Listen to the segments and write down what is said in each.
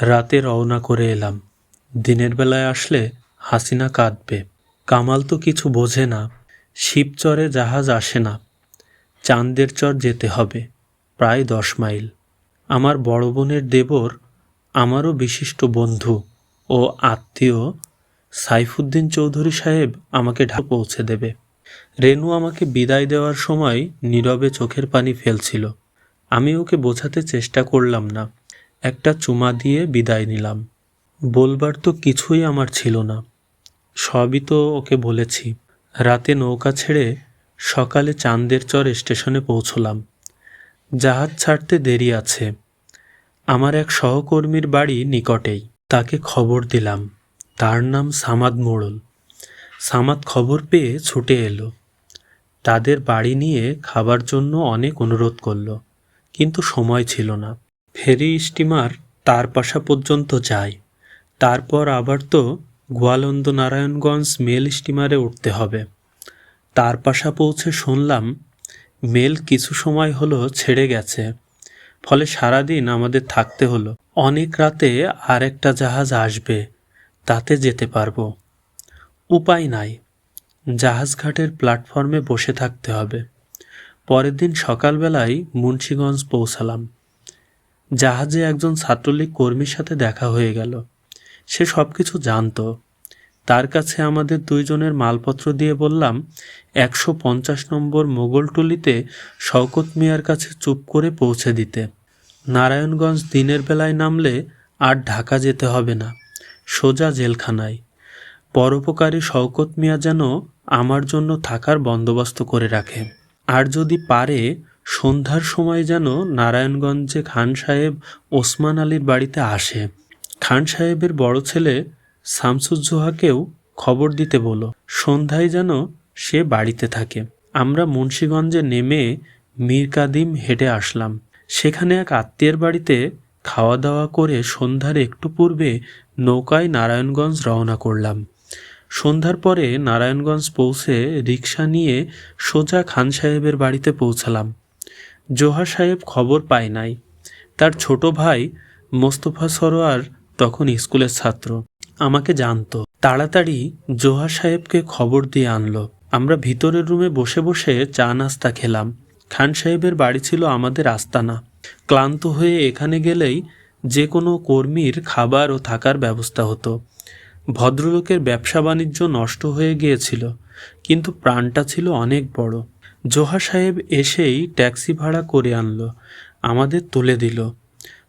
রাতে রওনা করে এলাম। দিনের বেলায় আসলে হাসিনা কাঁদবে। কামাল তো কিছু বোঝে না। শিবচরে জাহাজ আসে না। চাঁদের চর যেতে হবে। প্রায় দশ মাইল। আমার বড় বোনের দেবর আমারও বিশিষ্ট বন্ধু ও আত্মীয় সাইফুদ্দিন চৌধুরী সাহেব আমাকে ঢাকা পৌঁছে দেবে। রেনু আমাকে বিদায় দেওয়ার সময় নীরবে চোখের পানি ফেলছিল। আমি ওকে বোঝাতে চেষ্টা করলাম না। একটা চুমা দিয়ে বিদায় নিলাম। বলবার তো কিছুই আমার ছিল না। সবই তো ওকে বলেছি। রাতে নৌকা ছেড়ে সকালে চাঁদের চর স্টেশনে পৌঁছলাম। জাহাজ ছাড়তে দেরি আছে। আমার এক সহকর্মীর বাড়ি নিকটেই। তাকে খবর দিলাম। তার নাম সামাদ মোড়ল। সামাদ খবর পেয়ে ছুটে এলো। তাদের বাড়ি নিয়ে খাবার জন্য অনেক অনুরোধ করল। কিন্তু সময় ছিল না। ফেরি স্টিমার তার পাশা পর্যন্ত যায়। তারপর আবার তো গোয়ালন্দ নারায়ণগঞ্জ মেল স্টিমারে উঠতে হবে। তার পাশা পৌঁছে শুনলাম, মেল কিছু সময় হলো ছেড়ে গেছে। ফলে সারাদিন আমাদের থাকতে হলো। অনেক রাতে আর একটা জাহাজ আসবে, তাতে যেতে পারব। উপায় নাই জাহাজঘাটের প্ল্যাটফর্মে বসে থাকতে হবে। পরের দিন সকালবেলায় মুন্সীগঞ্জ পৌঁছালাম। জাহাজে একজন ছাত্রলীগ কর্মীর সাথে দেখা হয়ে গেল। সে সব কিছু জানতো। তার কাছে আমাদের দুইজনের মালপত্র দিয়ে বললাম, একশো পঞ্চাশ নম্বর মোগলটুলিতে শওকত মিয়ার কাছে চুপ করে পৌঁছে দিতে। নারায়ণগঞ্জ দিনের বেলায় নামলে আর ঢাকা যেতে হবে না, সোজা জেলখানায়। পরোপকারী শওকত মিয়া যেন আমার জন্য থাকার বন্দোবস্ত করে রাখে। আর যদি পারে সন্ধ্যার সময় যেন নারায়ণগঞ্জে খান সাহেব ওসমান আলীর বাড়িতে আসে। খান সাহেবের বড় ছেলে শামসুজ্জোহাকেও খবর দিতে বলো। সন্ধ্যায় যেন সে বাড়িতে থাকে। আমরা মুন্সীগঞ্জে নেমে মীর কাদিম হেঁটে আসলাম। সেখানে এক আত্মীয়ের বাড়িতে খাওয়া দাওয়া করে সন্ধ্যার একটু পূর্বে নৌকায় নারায়ণগঞ্জ রওনা করলাম। সন্ধ্যার পরে নারায়ণগঞ্জ পৌঁছে রিক্সা নিয়ে সোজা খান সাহেবের বাড়িতে পৌঁছালাম। জোহা সাহেব খবর পায় নাই। তার ছোট ভাই মোস্তফা সরোয়ার তখন স্কুলের ছাত্র। আমাকে জানতো। তাড়াতাড়ি জোহা সাহেবকে খবর দিয়ে আনলো। আমরা ভিতরের রুমে বসে বসে চা নাস্তা খেলাম। খান সাহেবের বাড়ি ছিল আমাদের আস্তানা। ক্লান্ত হয়ে এখানে গেলেই যে কোনো কর্মীর খাবার ও থাকার ব্যবস্থা হতো। ভদ্রলোকের ব্যবসা বাণিজ্য নষ্ট হয়ে গিয়েছিল। কিন্তু প্রাণটা ছিল অনেক বড়। জোহা সাহেব এসেই ট্যাক্সি ভাড়া করে আনলো, আমাদের তুলে দিল।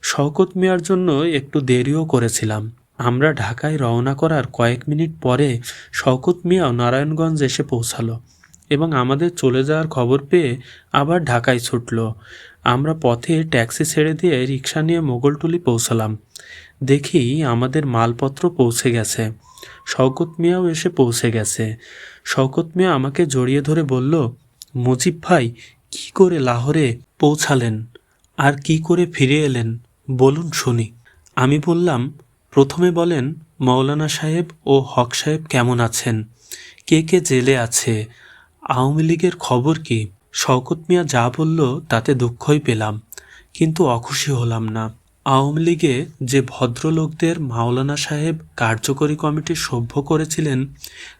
শওকত মিয়ার জন্য একটু দেরিও করেছিলাম। আমরা ঢাকায় রওনা করার কয়েক মিনিট পরে শওকত মিয়াও নারায়ণগঞ্জ এসে পৌঁছালো এবং আমাদের চলে যাওয়ার খবর পেয়ে আবার ঢাকায় ছুটল। আমরা পথে ট্যাক্সি ছেড়ে দিয়ে রিক্সা নিয়ে মোগলটুলি পৌঁছালাম। দেখি আমাদের মালপত্র পৌঁছে গেছে। শওকত মিয়াও এসে পৌঁছে গেছে। শওকত মিয়া আমাকে জড়িয়ে ধরে বলল মুজিব ভাই কি করে লাহোরে পৌঁছালেন? আর কি করে ফিরে এলেন? বলুন শুনি। আমি বললাম, প্রথমে বলেন মৌলানা সাহেব ও হক সাহেব কেমন আছেন? কে কে জেলে আছে? আওয়ামী লীগের খবর কি? শওকত মিয়া যা বলল, তাতে দুঃখই পেলাম। কিন্তু অখুশি হলাম না। আওয়ামী লীগে যে ভদ্রলোকদের মাওলানা সাহেব কার্যকরী কমিটির সভ্য করেছিলেন,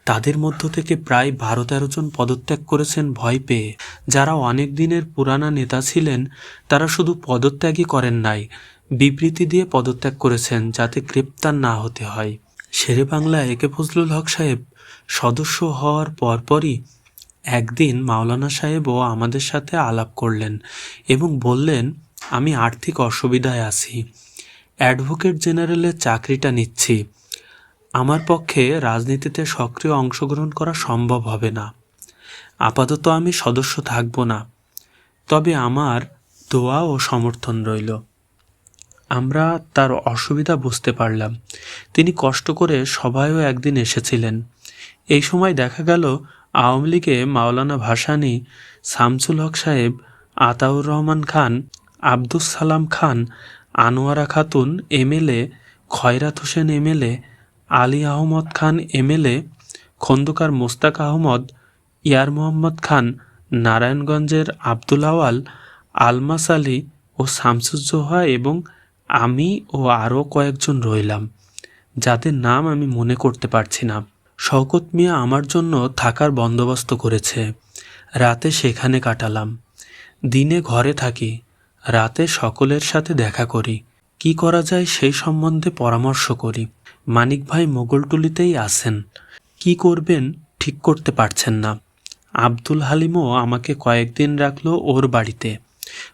তাদের মধ্য থেকে প্রায় বারো তেরো জন পদত্যাগ করেছেন ভয় পেয়ে। যারা অনেক দিনের পুরানা নেতা ছিলেন, তারা শুধু পদত্যাগই করেন নাই, বিবৃতি দিয়ে পদত্যাগ করেছেন যাতে গ্রেপ্তার না হতে হয়। শেরে বাংলা একে ফজলুল হক সাহেব সদস্য হওয়ার পরপরই একদিন মাওলানা সাহেবও আমাদের সাথে আলাপ করলেন এবং বললেন আমি আর্থিক অসুবিধায় আছি। অ্যাডভোকেট জেনারেলের চাকরিটা নিচ্ছি। আমার পক্ষে রাজনীতিতে সক্রিয় অংশগ্রহণ করা সম্ভব হবে না। আপাতত আমি সদস্য থাকব না। তবে আমার দোয়া ও সমর্থন রইল। আমরা তার অসুবিধা বুঝতে পারলাম। তিনি কষ্ট করে সবাইও একদিন এসেছিলেন। এই সময় দেখা গেল আওয়ামী লীগে মাওলানা ভাসানী, শামসুল হক সাহেব, আতাউর রহমান খান আব্দুস সালাম খান, Anowara Khatun MLA, Khairat Hossain MLA, Ali Ahmad Khan MLA, Khondokar Mostaq Ahmad, Yar Mohammad Khan, নারায়ণগঞ্জের আব্দুল আওয়াল, আলমাস আলী ও শামসুজ্জোহা এবং আমি ও আরও কয়েকজন রইলাম, যাদের নাম আমি মনে করতে পারছি না। শওকত মিয়া আমার জন্য থাকার বন্দোবস্ত করেছে। রাতে সেখানে কাটালাম। দিনে ঘরে থাকি। রাতে সকলের সাথে দেখা করি। কি করা যায় সেই সম্বন্ধে পরামর্শ করি। মানিক ভাই মোগলটুলিতেই আছেন। কি করবেন ঠিক করতে পারছেন না। আব্দুল হালিমও আমাকে কয়েকদিন রাখল ওর বাড়িতে।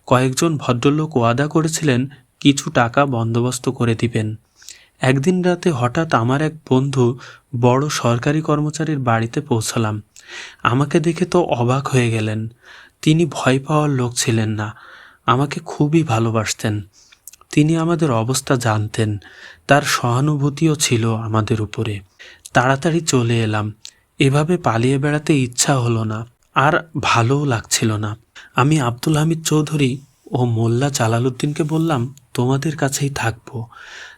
কয়েকজন ভদ্রলোক ওয়াদা করেছিলেন কিছু টাকা বন্দোবস্ত করে দিবেন। একদিন রাতে হঠাৎ আমার এক বন্ধু বড় সরকারি কর্মচারীর বাড়িতে পৌঁছালাম। আমাকে দেখে তো অবাক হয়ে গেলেন। তিনি ভয় পাওয়ার লোক ছিলেন না। আমাকে খুবই ভালোবাসতেন। তিনি আমাদের অবস্থা জানতেন। তার সহানুভূতিও ছিল আমাদের উপরে। তাড়াতাড়ি চলে এলাম। এভাবে পালিয়ে বেড়াতে ইচ্ছা হলো না। আর ভালোও লাগছিল না। আমি আব্দুল হামিদ চৌধুরী ও মোল্লা জালালউদ্দিনকে বললাম, তোমাদের কাছেই থাকব।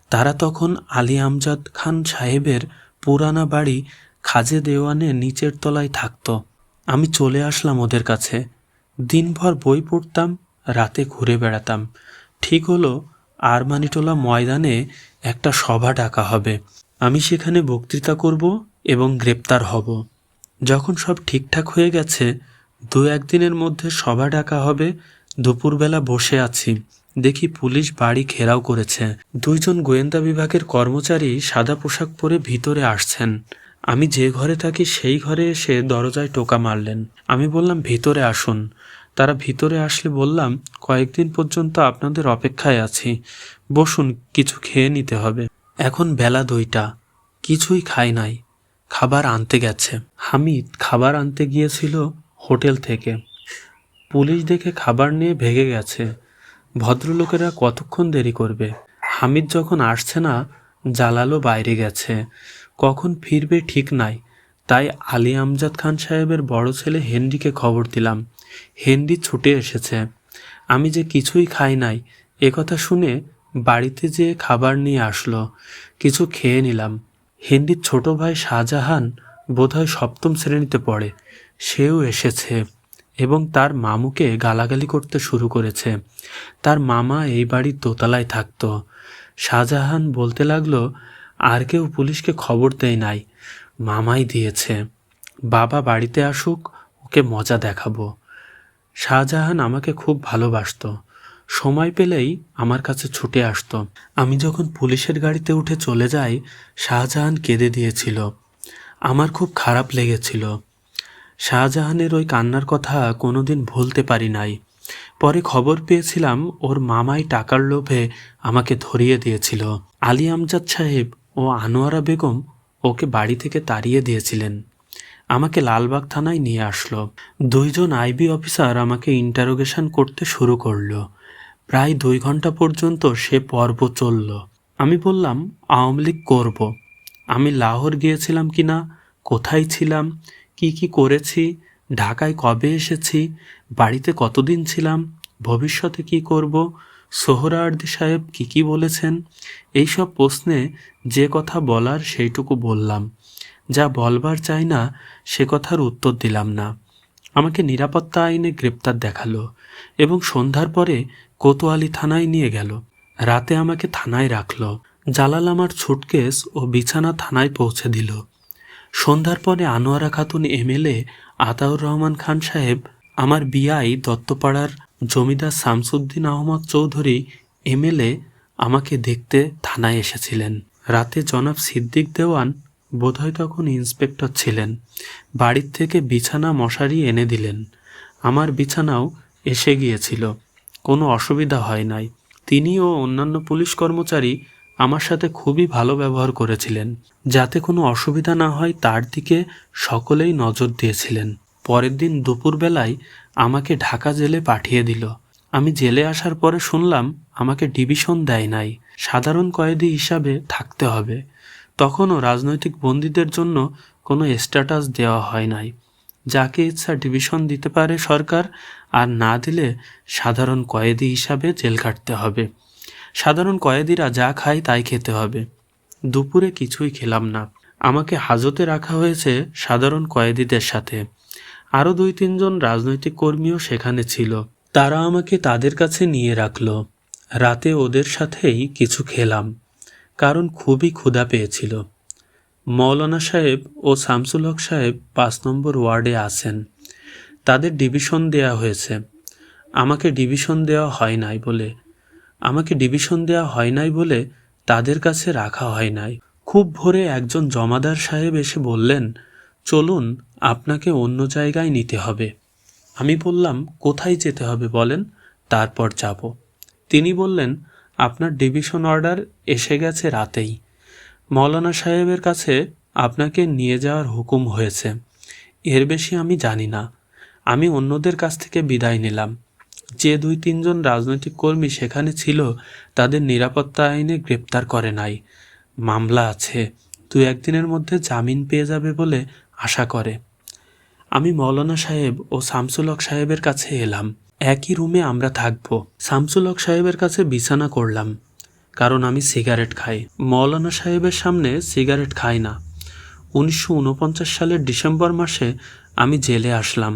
তারা তখন আলী আমজাদ খান সাহেবের পুরানা বাড়ি খাজে দেওয়ানে নিচের তলায় থাকতো। আমি চলে আসলাম ওদের কাছে। দিনভর বই পড়তাম রাতে ঘুরে বেড়াতাম। ঠিক হলো, আরমানিটোলা ময়দানে একটা সভা ডাকা হবে। আমি সেখানে বক্তৃতা করব এবং গ্রেপ্তার হব। যখন সব ঠিকঠাক হয়ে গেছে, দু একদিনের মধ্যে সভা ডাকা হবে, দুপুরবেলা বসে আছি। দেখি পুলিশ বাড়ি ঘেরাও করেছে। দুইজন গোয়েন্দা বিভাগের কর্মচারী সাদা পোশাক পরে ভিতরে আসছেন। আমি যে ঘরে থাকি সেই ঘরে এসে দরজায় টোকা মারলেন। আমি বললাম, ভিতরে আসুন। তারা ভিতরে আসলে বললাম, কয়েকদিন পর্যন্ত আপনাদের অপেক্ষায় আছি। বসুন, কিছু খেয়ে নিতে হবে। এখন বেলা দুইটা। কিছুই খাই নাই। খাবার আনতে গেছে। হামিদ খাবার আনতে গিয়েছিল হোটেল থেকে। পুলিশ দেখে খাবার নিয়ে ভেগে গেছে। ভদ্রলোকেরা কতক্ষণ দেরি করবে? হামিদ যখন আসছে না, জালালও বাইরে গেছে। কখন ফিরবে ঠিক নাই। তাই আলী আমজাদ খান সাহেবের বড় ছেলে হেনরিকে খবর দিলাম। হেনরি ছুটে এসেছে। আমি যে কিছুই খাই নাই একথা শুনে বাড়িতে যেয়ে খাবার নিয়ে আসলো, কিছু খেয়ে নিলাম। হেনরির ছোট ভাই শাহজাহান বোধহয় সপ্তম শ্রেণীতে পড়ে। সেও এসেছে এবং তার মামুকে গালাগালি করতে শুরু করেছে। তার মামা এই বাড়ির দোতলায় থাকতো। শাহজাহান বলতে লাগল, আর কেউ পুলিশকে খবর দেয় নাই। মামাই দিয়েছে। বাবা বাড়িতে আসুক, ওকে মজা দেখাবো। শাহজাহান আমাকে খুব ভালোবাসত। সময় পেলেই আমার কাছে ছুটে আসতো। আমি যখন পুলিশের গাড়িতে উঠে চলে যাই, শাহজাহান কেঁদে দিয়েছিল। আমার খুব খারাপ লেগেছিল। শাহজাহানের ওই কান্নার কথা কোনোদিন ভুলতে পারি নাই। পরে খবর পেয়েছিলাম, ওর মামাই টাকার লোভে আমাকে ধরিয়ে দিয়েছিল। আলী আমজাদ সাহেব ও আনোয়ারা বেগম ওকে বাড়ি থেকে তাড়িয়ে দিয়েছিলেন। আমাকে লালবাগ থানায় নিয়ে আসলো। দুইজন আইবি অফিসার আমাকে ইন্টারোগেশন করতে শুরু করল। প্রায় দুই ঘণ্টা পর্যন্ত সে পর্ব চলল। আমি বললাম, আওয়ামী লীগ করব। আমি লাহোর গিয়েছিলাম কি না? কোথায় ছিলাম? কি কি করেছি? ঢাকায় কবে এসেছি? বাড়িতে কতদিন ছিলাম? ভবিষ্যতে কি করব? সোহরাওয়ার্দী সাহেব কি কি বলেছেন? এইসব প্রশ্নে যে কথা বলার সেইটুকু বললাম। যা বলবার চাই না, সে কথার উত্তর দিলাম না। আমাকে নিরাপত্তা আইনে গ্রেপ্তার দেখাল এবং সন্ধ্যার পরে কোতোয়ালি থানায় নিয়ে গেল। রাতে আমাকে থানায় রাখল। জালাল আমার ছুটকেস ও বিছানা থানায় পৌঁছে দিল। সন্ধ্যার পরে আনোয়ারা খাতুন এমএলএ আতাউর রহমান খান সাহেব, আমার বিআই দত্তপাড়ার জমিদার শামসুদ্দিন আহমদ চৌধুরী এমএলএ আমাকে দেখতে থানায় এসেছিলেন। রাতে জনাব সিদ্দিক দেওয়ান বোধহয় তখন ইন্সপেক্টর ছিলেন। বাড়ির থেকে বিছানা মশারি এনে দিলেন। আমার বিছানাও এসে গিয়েছিল। কোনো অসুবিধা হয় নাই। তিনি ও অন্যান্য পুলিশ কর্মচারী আমার সাথে খুবই ভালো ব্যবহার করেছিলেন। যাতে কোনো অসুবিধা না হয়, তার দিকে সকলেই নজর দিয়েছিলেন। পরের দিন দুপুরবেলায় আমাকে ঢাকা জেলে পাঠিয়ে দিল। আমি জেলে আসার পরে শুনলাম, আমাকে ডিভিশন দেয় নাই। সাধারণ কয়েদি হিসাবে থাকতে হবে। তখনও রাজনৈতিক বন্দীদের জন্য কোনো স্ট্যাটাস দেওয়া হয় নাই। যাকে ইচ্ছা ডিভিশন দিতে পারে সরকার, আর না দিলে সাধারণ কয়েদি হিসাবে জেল কাটতে হবে। সাধারণ কয়েদিরা যা খায় তাই খেতে হবে। দুপুরে কিছুই খেলাম না। আমাকে হাজতে রাখা হয়েছে সাধারণ কয়েদিদের সাথে। আরও দুই তিনজন রাজনৈতিক কর্মীও সেখানে ছিল। তারা আমাকে তাদের কাছে নিয়ে রাখল। রাতে ওদের সাথেই কিছু খেলাম। কারণ খুবই ক্ষুধা পেয়েছিল। মৌলানা সাহেব ও শামসুল হক সাহেব পাঁচ নম্বর ওয়ার্ডে আছেন। তাদের ডিভিশন দেয়া হয়েছে। আমাকে ডিভিশন দেওয়া হয় নাই বলে। আমাকে ডিভিশন দেওয়া হয় নাই বলে তাদের কাছে রাখা হয় নাই। খুব ভোরে একজন জমাদার সাহেব এসে বললেন, চলুন, আপনাকে অন্য জায়গায় নিতে হবে। আমি বললাম, কোথায় যেতে হবে বলেন? তারপর যাব। তিনি বললেন আপনার ডিভিশন অর্ডার এসে গেছে রাতেই। মৌলানা সাহেবের কাছে আপনাকে নিয়ে যাওয়ার হুকুম হয়েছে। এর বেশি আমি জানি না। আমি অন্যদের কাছ থেকে বিদায় নিলাম। যে দুই তিনজন রাজনৈতিক কর্মী সেখানে ছিল, তাদের নিরাপত্তা আইনে গ্রেপ্তার করে নাই। মামলা আছে। দু একদিনের মধ্যে জামিন পেয়ে যাবে বলে আশা করে। আমি মৌলানা সাহেব ও শামসুল হক সাহেবের কাছে এলাম। একই রুমে আমরা থাকব। শামসুল হক সাহেবের কাছে বিছানা করলাম, কারণ আমি সিগারেট খাই। মৌলানা সাহেবের সামনে সিগারেট খাই না। উনিশশো উনপঞ্চাশ সালের ডিসেম্বর মাসে আমি জেলে আসলাম।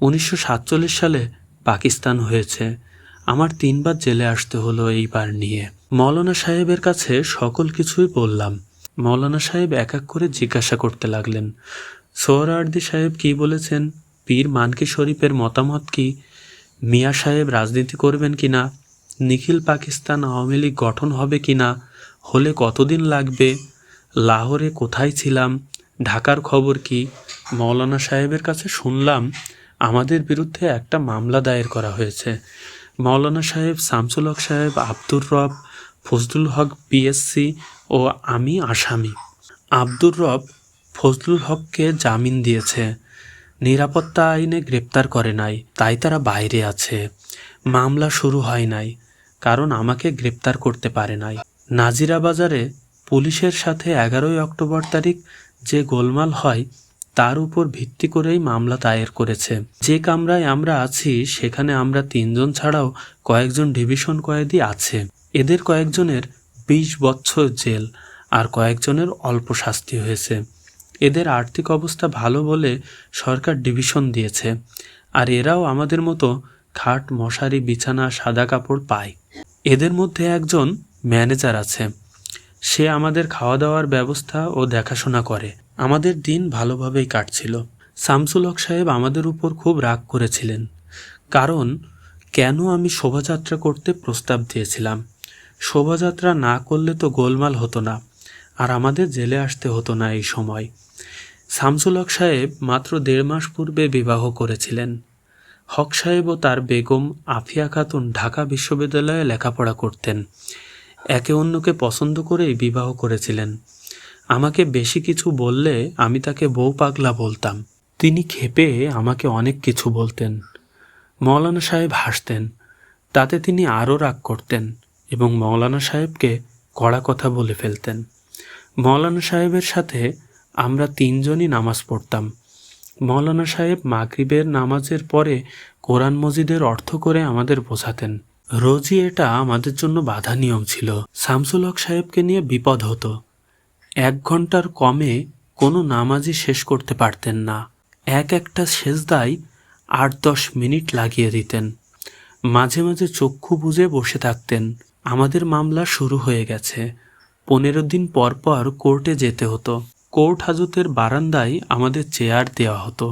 উনিশশো সাতচল্লিশ সালে পাকিস্তান হয়েছে। আমার তিনবার জেলে আসতে হলো এইবার নিয়ে। মৌলানা সাহেবের কাছে সকল কিছুই বললাম। মৌলানা সাহেব এক এক করে জিজ্ঞাসা করতে লাগলেন, সোহরাওয়ার্দী সাহেব কি বলেছেন? পীর মানকি শরীফের মতামত কি? মিয়া সাহেব রাজনীতি করবেন কি না নিখিল পাকিস্তান আওয়ামী লীগ গঠন হবে কি না হলে কতদিন লাগবে? লাহোরে কোথায় ছিলাম? ঢাকার খবর কি? মৌলানা সাহেবের কাছে শুনলাম আমাদের বিরুদ্ধে একটা মামলা দায়ের করা হয়েছে। মৌলানা সাহেব শামসুল হক সাহেব, আব্দুর রব, ফজলুল হক পিএসসি ও আমি আসামি। আব্দুর রব ফজলুল হককে জামিন দিয়েছে। নিরাপত্তা আইনে গ্রেপ্তার করে নাই, তাই তারা বাইরে আছে। মামলা শুরু হয় নাই, কারণ আমাকে গ্রেপ্তার করতে পারে নাই। নাজিরা বাজারে পুলিশের সাথে এগারোই অক্টোবর তারিখ যে গোলমাল হয়, তার উপর ভিত্তি করেই মামলা দায়ের করেছে। যে কামরায় আমরা আছি, সেখানে আমরা তিনজন ছাড়াও কয়েকজন ডিভিশন কয়েদি আছে। এদের কয়েকজনের বিশ বছর জেল, আর কয়েকজনের অল্প শাস্তি হয়েছে। এদের আর্থিক অবস্থা ভালো বলে সরকার ডিভিশন দিয়েছে। আর এরাও আমাদের মতো খাট, মশারি, বিছানা, সাদা কাপড় পায়। এদের মধ্যে একজন ম্যানেজার আছে। সে আমাদের খাওয়া দাওয়ার ব্যবস্থা ও দেখাশোনা করে। আমাদের দিন ভালোভাবেই কাটছিল। শামসুল হক সাহেব আমাদের উপর খুব রাগ করেছিলেন। কারণ, কেন আমি শোভাযাত্রা করতে প্রস্তাব দিয়েছিলাম? শোভাযাত্রা না করলে তো গোলমাল হতো না। আর আমাদের জেলে আসতে হতো না এই সময়। শামসুল হক সাহেব মাত্র দেড় মাস পূর্বে বিবাহ করেছিলেন। হক সাহেব ও তার বেগম আফিয়া খাতুন ঢাকা বিশ্ববিদ্যালয়ে লেখাপড়া করতেন। একে অন্যকে পছন্দ করেই বিবাহ করেছিলেন। আমাকে বেশি কিছু বললে আমি তাকে বউ পাগলা বলতাম। তিনি খেপে আমাকে অনেক কিছু বলতেন। মৌলানা সাহেব হাসতেন। তাতে তিনি আরও রাগ করতেন এবং মৌলানা সাহেবকে কড়া কথা বলে ফেলতেন। মৌলানা সাহেবের সাথে আমরা তিনজনই নামাজ পড়তাম। মৌলানা সাহেব মাগরিবের নামাজের পরে কোরআন মজিদের অর্থ করে আমাদের বোঝাতেন। রোজই এটা আমাদের জন্য বাধা নিয়ম ছিল। শামসুল হক সাহেবকে নিয়ে বিপদ হতো। এক ঘণ্টার কমে কোনো নামাজই শেষ করতে পারতেন না। এক একটা সেজদায় আট দশ মিনিট লাগিয়ে দিতেন। মাঝে মাঝে চক্ষু বুজে বসে থাকতেন। আমাদের মামলা শুরু হয়ে গেছে। পনেরো দিন পর পর কোর্টে যেতে হতো। কোর্ট হাজতের বারান্দায় আমাদের চেয়ার দেওয়া হতো।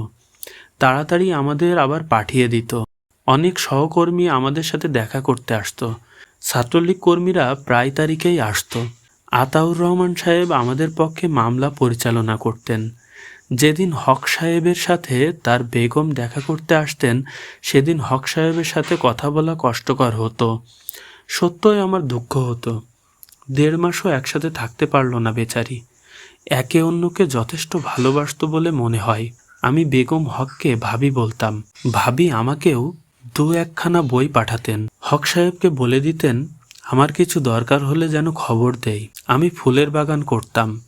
তাড়াতাড়ি আমাদের আবার পাঠিয়ে দিত। অনেক সহকর্মী আমাদের সাথে দেখা করতে আসতো। ছাত্রলীগ কর্মীরা প্রায় তারিখেই আসতো। আতাউর রহমান সাহেব আমাদের পক্ষে মামলা পরিচালনা করতেন। যেদিন হক সাহেবের সাথে তার বেগম দেখা করতে আসতেন, সেদিন হক সাহেবের সাথে কথা বলা কষ্টকর হতো। সত্যই আমার দুঃখ হতো। দেড় মাসও একসাথে থাকতে পারল না বেচারি। একে অন্যকে যথেষ্ট ভালোবাসতো বলে মনে হয়। আমি বেগম হককে ভাবি বলতাম, ভাবি আমাকেও দু একখানা বই পাঠাতেন। হক সাহেবকে বলে দিতেন, আমার কিছু দরকার হলে যেন খবর দেই। আমি ফুলের বাগান করতাম।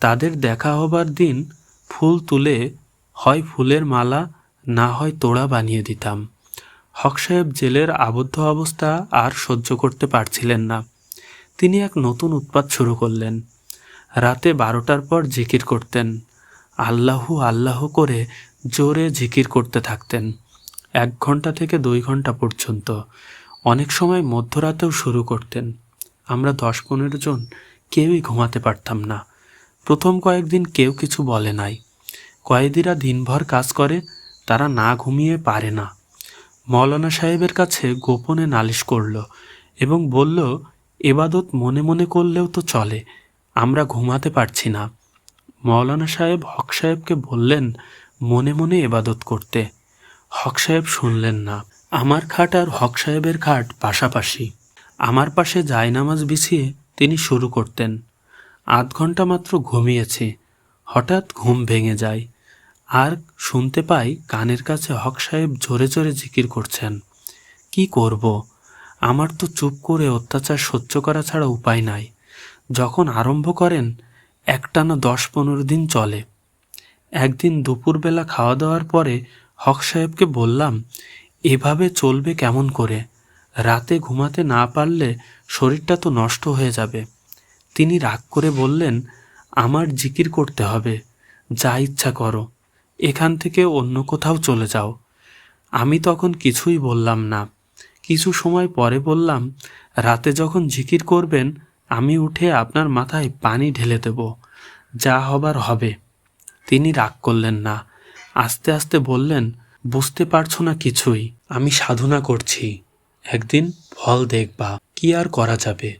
তাদের দেখা হবার দিন ফুল তুলে হয় ফুলের মালা, না হয় তোড়া বানিয়ে দিতাম। হক সাহেব জেলের আবদ্ধ অবস্থা আর সহ্য করতে পারছিলেন না। তিনি এক নতুন উৎপাত শুরু করলেন। রাতে বারোটার পর জিকির করতেন। আল্লাহু আল্লাহ করে জোরে জিকির করতে থাকতেন, এক ঘণ্টা থেকে দুই ঘণ্টা পর্যন্ত। অনেক সময় মধ্যরাতেও শুরু করতেন। আমরা দশ পনেরো জন কেউই ঘুমাতে পারতাম না। প্রথম কয়েকদিন কেউ কিছু বলে নাই। কয়েদিরা দিনভর কাজ করে, তারা না ঘুমিয়ে পারে না। মৌলানা সাহেবের কাছে গোপনে নালিশ করল এবং বলল, এবাদত মনে মনে করলেও তো চলে। আমরা ঘুমাতে পারছি না। মৌলানা সাহেব হক সাহেবকে বললেন, মনে মনে এবাদত করতে। হক সাহেব শুনলেন না। আমার খাট আর হক সাহেবের খাট পাশাপাশি। আমার পাশে জায়নামাজ বিছিয়ে তিনি শুরু করতেন। আধ ঘণ্টা মাত্র ঘুমিয়েছি। হঠাৎ ঘুম ভেঙে যায়। আর শুনতে পাই কানের কাছে হক সাহেব জোরে জোরে জিকির করছেন। কি করব? আমার তো চুপ করে অত্যাচার সহ্য করা ছাড়া উপায় নাই। যখন আরম্ভ করেন, একটানা দশ পনেরো দিন চলে। একদিন দুপুরবেলা খাওয়া দাওয়ার পরে হক সাহেবকে বললাম, এভাবে চলবে কেমন করে? রাতে ঘুমাতে না পারলে শরীরটা তো নষ্ট হয়ে যাবে। তিনি রাগ করে বললেন, আমার জিকির করতে হবে, যা ইচ্ছা করো, এখান থেকে অন্য কোথাও চলে যাও। আমি তখন কিছুই বললাম না। কিছু সময় পরে বললাম, রাতে যখন জিকির করবেন আমি উঠে আপনার মাথায় পানি ঢেলে দেব, যা হবার হবে। তিনি রাগ করলেন না। আস্তে আস্তে বললেন, বুঝতে পারছ না কিছুই, আমি সাধনা করছি। একদিন ফল দেখবা, কি আর করা যাবে?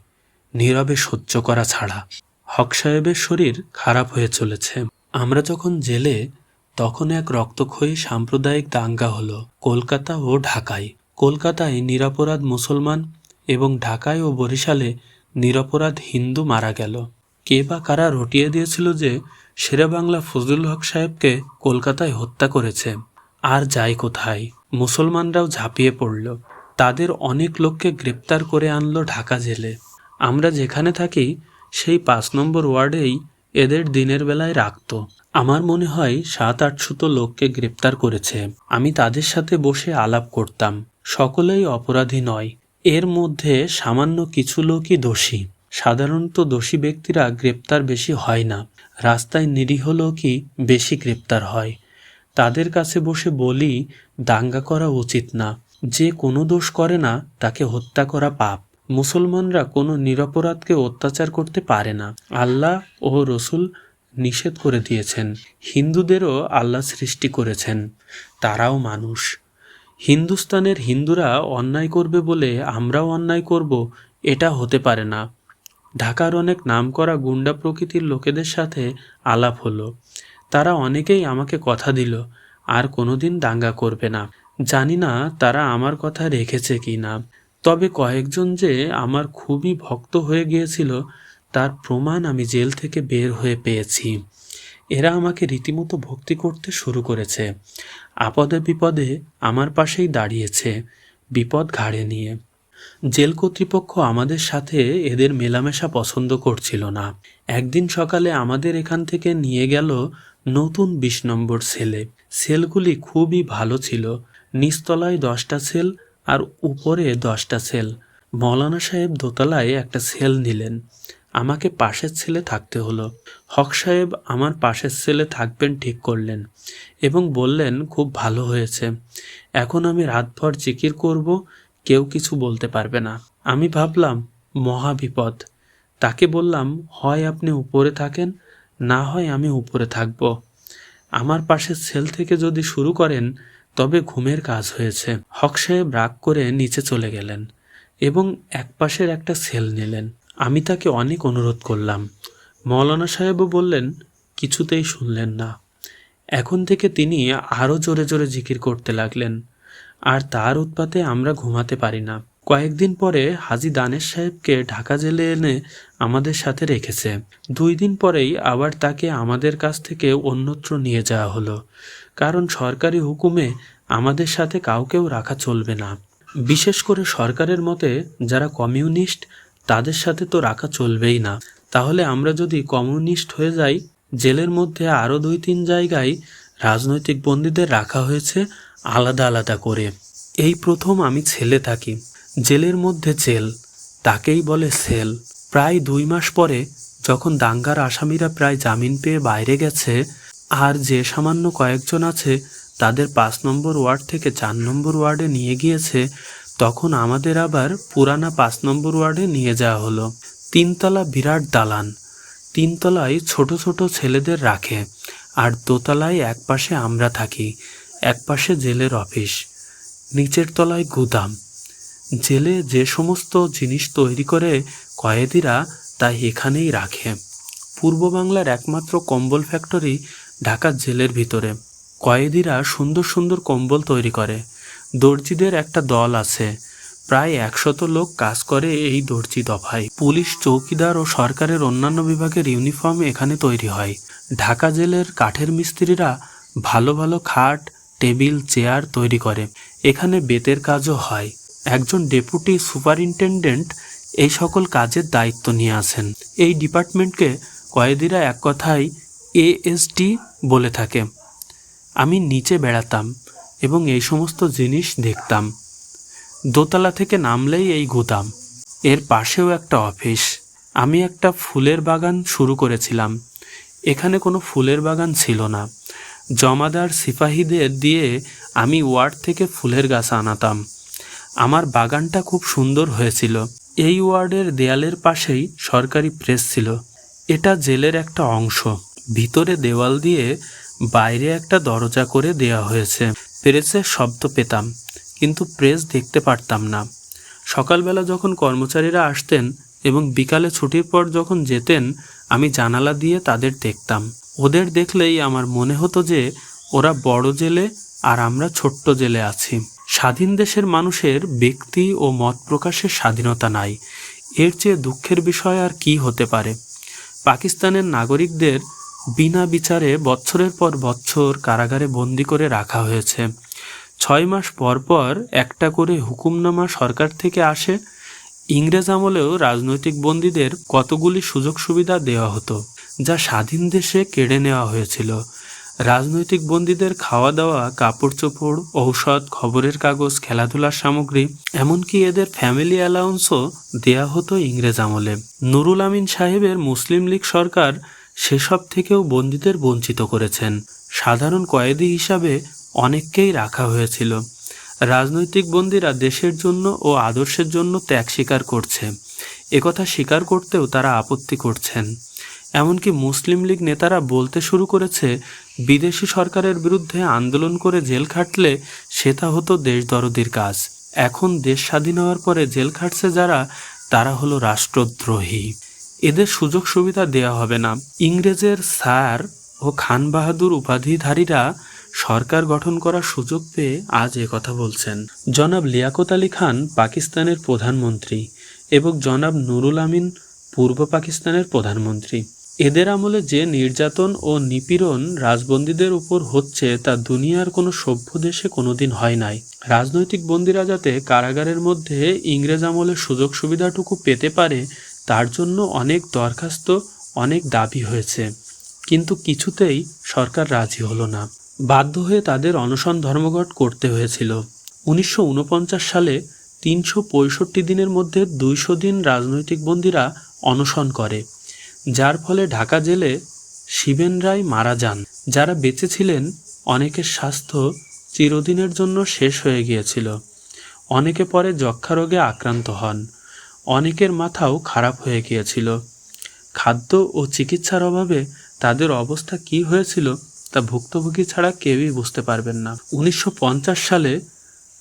নীরবে সহ্য করা ছাড়া। হক সাহেবের শরীর খারাপ হয়ে চলেছে। আমরা যখন জেলে, তখন এক রক্তক্ষয়ী সাম্প্রদায়িক দাঙ্গা হলো, কলকাতা ও ঢাকায়। কলকাতায় নিরাপরাধ মুসলমান এবং ঢাকায় ও বরিশালে নিরপরাধ হিন্দু মারা গেল। কে বা কারা রটিয়ে দিয়েছিল যে সেরা শেরেবাংলা ফজলুল হক সাহেবকে কলকাতায় হত্যা করেছে? আর যায় কোথায়? মুসলমানরাও ঝাঁপিয়ে পড়ল। তাদের অনেক লোককে গ্রেপ্তার করে আনলো ঢাকা জেলে। আমরা যেখানে থাকি, সেই পাঁচ নম্বর ওয়ার্ডেই এদের দিনের বেলায় রাখতো। আমার মনে হয় সাত আটশত লোককে গ্রেপ্তার করেছে। আমি তাদের সাথে বসে আলাপ করতাম। সকলেই অপরাধী নয়। এর মধ্যে সামান্য কিছু লোকই দোষী। সাধারণত দোষী ব্যক্তিরা গ্রেপ্তার বেশি হয় না। রাস্তায় নিরীহ লোকই বেশি গ্রেপ্তার হয়। তাদের কাছে বসে বলি, দাঙ্গা করা উচিত না। যে কোনো দোষ করে না, তাকে হত্যা করা পাপ। মুসলমানরা কোনো নিরপরাধকে অত্যাচার করতে পারে না। আল্লাহ ও রসুল নিষেধ করে দিয়েছেন। হিন্দুদেরও আল্লাহ সৃষ্টি করেছেন। তারাও মানুষ। হিন্দুস্তানের হিন্দুরা অন্যায় করবে বলে আমরাও অন্যায় করব, এটা হতে পারে না। ঢাকার অনেক নামকরা গুন্ডা প্রকৃতির লোকেদের সাথে আলাপ হলো। তারা অনেকেই আমাকে কথা দিল, আর কোনোদিন দাঙ্গা করবে না। জানি না তারা আমার কথা রেখেছে কি না। তবে কয়েকজন যে আমার খুবই ভক্ত হয়ে গিয়েছিল, তার প্রমাণ আমি জেল থেকে বের হয়ে পেয়েছি। এরা আমাকে রীতিমতো ভক্তি করতে শুরু করেছে। আপদে বিপদে আমার পাশেই দাঁড়িয়েছে, বিপদ ঘাড়ে নিয়ে। জেল কর্তৃপক্ষ আমাদের সাথে এদের মেলামেশা পছন্দ করছিল না। একদিন সকালে আমাদের এখান থেকে নিয়ে গেল নতুন বিশ নম্বর সেলে। সেলগুলি খুবই ভালো ছিল। নিচতলায় দশটা সেল আর উপরে দশটা সেল। মৌলানা সাহেব দোতলায় একটা সেল নিলেন। আমাকে পাশের ছেলে থাকতে হলো। হক সাহেব আমার পাশের ছেলে থাকবেন ঠিক করলেন এবং বললেন, খুব ভালো হয়েছে। এখন আমি রাতভর জিকির করব, কেউ কিছু বলতে পারবে না। আমি ভাবলাম, মহা বিপদ। তাকে বললাম, হয় আপনি উপরে থাকেন, না হয় আমি উপরে থাকব। আমার পাশের সেল থেকে যদি শুরু করেন, তবে ঘুমের কাজ হয়েছে। হক সাহেব রাগ করে নিচে চলে গেলেন এবং একপাশের একটা সেল নিলেন। আমি তাকে অনেক অনুরোধ করলাম। মৌলানা সাহেবও বললেন, কিছুতেই শুনলেন না। এখন থেকে তিনি আরও জোরে জোরে জিকির করতে লাগলেন। আর তার উৎপাতে আমরা ঘুমাতে পারি না। কয়েকদিন পরে হাজি দানেশ সাহেবকে ঢাকা জেলে এনে আমাদের সাথে রেখেছে। দুই দিন পরেই আবার তাকে আমাদের কাছ থেকে অন্যত্র নিয়ে যাওয়া হলো। কারণ সরকারি হুকুমে আমাদের সাথে কাউকেও রাখা চলবে না। বিশেষ করে সরকারের মতে, যারা কমিউনিস্ট, তাদের সাথে তো রাখা চলবেই না। তাহলে আমরা যদি কমিউনিস্ট হয়ে যাই, জেলের মধ্যে আরও দুই তিন জায়গায় রাজনৈতিক বন্দীদের রাখা হয়েছে আলাদা আলাদা করে। এই প্রথম আমি ছেলে থাকি। জেলের মধ্যে জেল, তাকেই বলে সেল। প্রায় দুই মাস পরে যখন দাঙ্গার আসামিরা প্রায় জামিন পেয়ে বাইরে গেছে, আর যে সামান্য কয়েকজন আছে তাদের পাঁচ নম্বর ওয়ার্ড থেকে চার নম্বর ওয়ার্ডে নিয়ে গিয়েছে, তখন আমাদের আবার পুরানা পাঁচ নম্বর ওয়ার্ডে নিয়ে যাওয়া হলো। তিনতলা বিরাট দালান। তিনতলায় ছোট ছোট ছেলেদের রাখে, আর দোতলায় এক পাশে আমরা থাকি এক পাশে জেলের অফিস, নিচের তলায় গুদাম। জেলে যে সমস্ত জিনিস তৈরি করে কয়েদিরা তা এখানেই রাখে। পূর্ব বাংলার একমাত্র কম্বল ফ্যাক্টরি ঢাকার জেলের ভিতরে। কয়েদিরা সুন্দর সুন্দর কম্বল তৈরি করে। দর্জিদের একটা দল আছে প্রায় একশত লোক কাজ করে এই দর্জি দফায়। পুলিশ চৌকিদার ও সরকারের অন্যান্য বিভাগের ইউনিফর্ম এখানে তৈরি হয়। ঢাকা জেলের কাঠের মিস্ত্রিরা ভালো ভালো খাট, টেবিল, চেয়ার তৈরি করে। এখানে বেতের কাজও হয়। একজন ডেপুটি সুপারিনটেন্ডেন্ট এই সকল কাজের দায়িত্ব নিয়ে আসেন এই ডিপার্টমেন্টকে কয়েদিরা এক কথায় এএসডি বলে থাকে। আমি নিচে বেড়াতাম এবং এই সমস্ত জিনিস দেখতাম। দোতলা থেকে নামলেই এই গুদাম। এর পাশেও একটা অফিস। আমি একটা ফুলের বাগান শুরু করেছিলাম। এখানে কোনো ফুলের বাগান ছিল না। জমাদার সিপাহীদের দিয়ে আমি ওয়ার্ড থেকে ফুলের গাছ আনাতাম। আমার বাগানটা খুব সুন্দর হয়েছিল। এই ওয়ার্ডের দেয়ালের পাশেই সরকারি প্রেস ছিল। এটা জেলের একটা অংশ। ভিতরে দেওয়াল দিয়ে বাইরে একটা দরজা করে দেওয়া হয়েছে। প্রেসের শব্দ পেতাম। কিন্তু প্রেস দেখতে পারতাম না। সকালবেলা যখন কর্মচারীরা আসতেন এবং বিকালে ছুটির পর যখন যেতেন, আমি জানালা দিয়ে তাদের দেখতাম। ওদের দেখলেই আমার মনে হতো যে, ওরা বড় জেলে আর আমরা ছোট্ট জেলে আছি। স্বাধীন দেশের মানুষের ব্যক্তি ও মত প্রকাশের স্বাধীনতা নাই। এর চেয়ে দুঃখের বিষয় আর কি হতে পারে? পাকিস্তানের নাগরিকদের বিনা বিচারে বছরের পর বছর কারাগারে বন্দি করে রাখা হয়েছে। ছয় মাস পর পর একটা করে হুকুমনামা সরকার থেকে আসে। ইংরেজ আমলেও রাজনৈতিক বন্দীদের কতগুলি সুযোগ সুবিধা দেওয়া হতো, যা স্বাধীন দেশে কেড়ে নেওয়া হয়েছিল। রাজনৈতিক বন্দীদের খাওয়া দাওয়া কাপড় চোপড় ঔষধ, খবরের কাগজ, খেলাধুলার সামগ্রী, এমনকি এদের ফ্যামিলি অ্যালাউন্সও দেয়া হতো ইংরেজ আমলে। নুরুল আমিন সাহেবের মুসলিম লীগ সরকার সেসব থেকেও বন্দীদের বঞ্চিত করেছেন। সাধারণ কয়েদি হিসাবে অনেককেই রাখা হয়েছিল। রাজনৈতিক বন্দীরা দেশের জন্য ও আদর্শের জন্য ত্যাগ স্বীকার করছে। একথা স্বীকার করতেও তারা আপত্তি করছেন। এমনকি মুসলিম লীগ নেতারা বলতে শুরু করেছে, বিদেশি সরকারের বিরুদ্ধে আন্দোলন করে জেল খাটলে সেটা হতো দেশদরদির কাজ। এখন দেশ স্বাধীন হওয়ার পরে জেল খাটছে যারা, তারা হলো রাষ্ট্রদ্রোহী। এদের সুযোগ সুবিধা দেয়া হবে না। ইংরেজের স্যার ও খান বাহাদুর উপাধিধারীরা সরকার গঠন করার সুযোগ পেয়ে আজ কথা বলছেন। জনাব লিয়াকত আলী খান পাকিস্তানের প্রধানমন্ত্রী এবং জনাব নুরুল আমিন পূর্ব পাকিস্তানের প্রধানমন্ত্রী। এদের আমলে যে নির্যাতন ও নিপীড়ন রাজবন্দীদের উপর হচ্ছে তা দুনিয়ার কোনো সভ্য দেশে কোনোদিন হয় নাই। রাজনৈতিক বন্দীরা যাতে কারাগারের মধ্যে ইংরেজ আমলের সুযোগ সুবিধাটুকু পেতে পারে, তার জন্য অনেক দরখাস্ত, অনেক দাবি হয়েছে। কিন্তু কিছুতেই সরকার রাজি হলো না। বাধ্য হয়ে তাদের অনশন ধর্মঘট করতে হয়েছিল। উনিশশো ঊনপঞ্চাশ সালে তিনশো পঁয়ষট্টি দিনের মধ্যে দুইশো দিন রাজনৈতিক বন্দীরা অনশন করে, যার ফলে ঢাকা জেলে শিবেন রায় মারা যান। যারা বেঁচে ছিলেন, অনেকের স্বাস্থ্য চিরদিনের জন্য শেষ হয়ে গিয়েছিল। অনেকে পরে যক্ষা রোগে আক্রান্ত হন। অনেকের মাথাও খারাপ হয়ে গিয়েছিল। খাদ্য ও চিকিৎসার অভাবে তাদের অবস্থা কি হয়েছিল তা ভুক্তভোগী ছাড়া কেউই বুঝতে পারবেন না। উনিশশো পঞ্চাশ সালে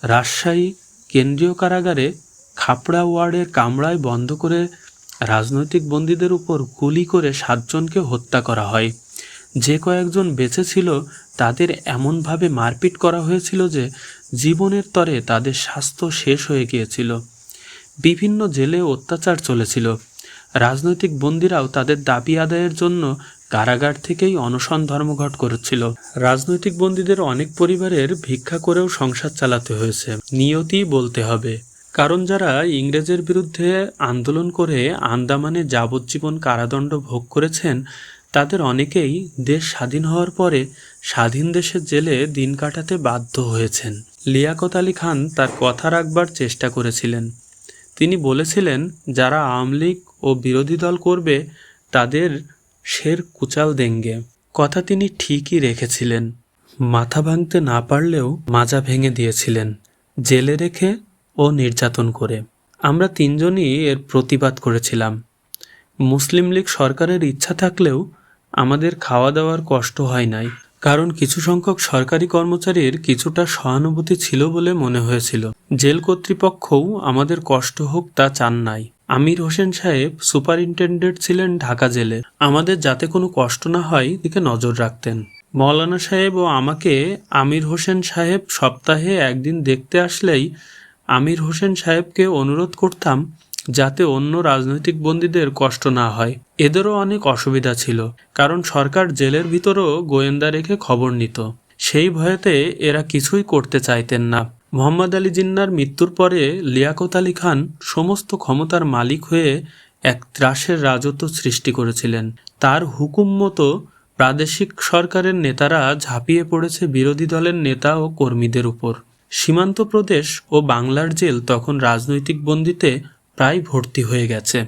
রাজশাহী কেন্দ্রীয় কারাগারে খাপড়া ওয়ার্ডের কামরায় বন্ধ করে রাজনৈতিক বন্দীদের উপর গুলি করে সাতজনকে হত্যা করা হয়। যে কয়েকজন বেঁচে ছিল, তাদের এমনভাবে মারপিট করা হয়েছিল যে জীবনের তরে তাদের স্বাস্থ্য শেষ হয়ে গিয়েছিল। বিভিন্ন জেলে অত্যাচার চলেছিল। রাজনৈতিক বন্দীরাও তাদের দাবি আদায়ের জন্য কারাগার থেকেই অনশন ধর্মঘট করেছিল। রাজনৈতিক বন্দীদের অনেক পরিবারের ভিক্ষা করেও সংসার চালাতে হয়েছে। নিয়তি বলতে হবে। কারণ যারা ইংরেজের বিরুদ্ধে আন্দোলন করে আন্দামানে যাবজ্জীবন কারাদণ্ড ভোগ করেছেন, তাদের অনেকেই দেশ স্বাধীন হওয়ার পরে স্বাধীন দেশের জেলে দিন কাটাতে বাধ্য হয়েছেন। লিয়াকত আলী খান তার কথা রাখবার চেষ্টা করেছিলেন। তিনি বলেছিলেন, যারা আওয়ামী লীগ ও বিরোধী দল করবে, তাদের শের কুচাল দেঙ্গে। কথা তিনি ঠিকই রেখেছিলেন। মাথা ভাঙতে না পারলেও মাজা ভেঙে দিয়েছিলেন, জেলে রেখে ও নির্যাতন করে। আমরা তিনজনই এর প্রতিবাদ করেছিলাম। মুসলিম লীগ সরকারের ইচ্ছা থাকলেও আমাদের খাওয়া দাওয়ার কষ্ট হয় নাই, কারণ কিছু সংখ্যক সরকারি কর্মচারীর কিছুটা সহানুভূতি ছিল বলে মনে হয়েছিল। জেল কর্তৃপক্ষও আমাদের কষ্ট হোক তা চান নাই। আমির হোসেন সাহেব সুপারিনটেন্ডেন্ট ছিলেন ঢাকা জেলে। আমাদের যাতে কোনো কষ্ট না হয়, দিকে নজর রাখতেন। মৌলানা সাহেব ও আমাকে আমির হোসেন সাহেব সপ্তাহে একদিন দেখতে আসলেই আমির হোসেন সাহেবকে অনুরোধ করতাম যাতে অন্য রাজনৈতিক বন্দীদের কষ্ট না হয়। এদেরও অনেক অসুবিধা ছিল, কারণ সরকার জেলের ভিতরও গোয়েন্দা রেখে খবর নিত। সেই ভয়েতে এরা কিছুই করতে চাইতেন না। মোহাম্মদ আলী জিন্নার মৃত্যুর পরে লিয়াকত আলী খান সমস্ত ক্ষমতার মালিক হয়ে এক ত্রাসের রাজত্ব সৃষ্টি করেছিলেন। তার হুকুম মতো প্রাদেশিক সরকারের নেতারা ঝাঁপিয়ে পড়েছে বিরোধী দলের নেতা ও কর্মীদের উপর। সীমান্ত প্রদেশ ও বাংলার জেল তখন রাজনৈতিক বন্দিতে প্রায় ভর্তি হয়ে গেছে।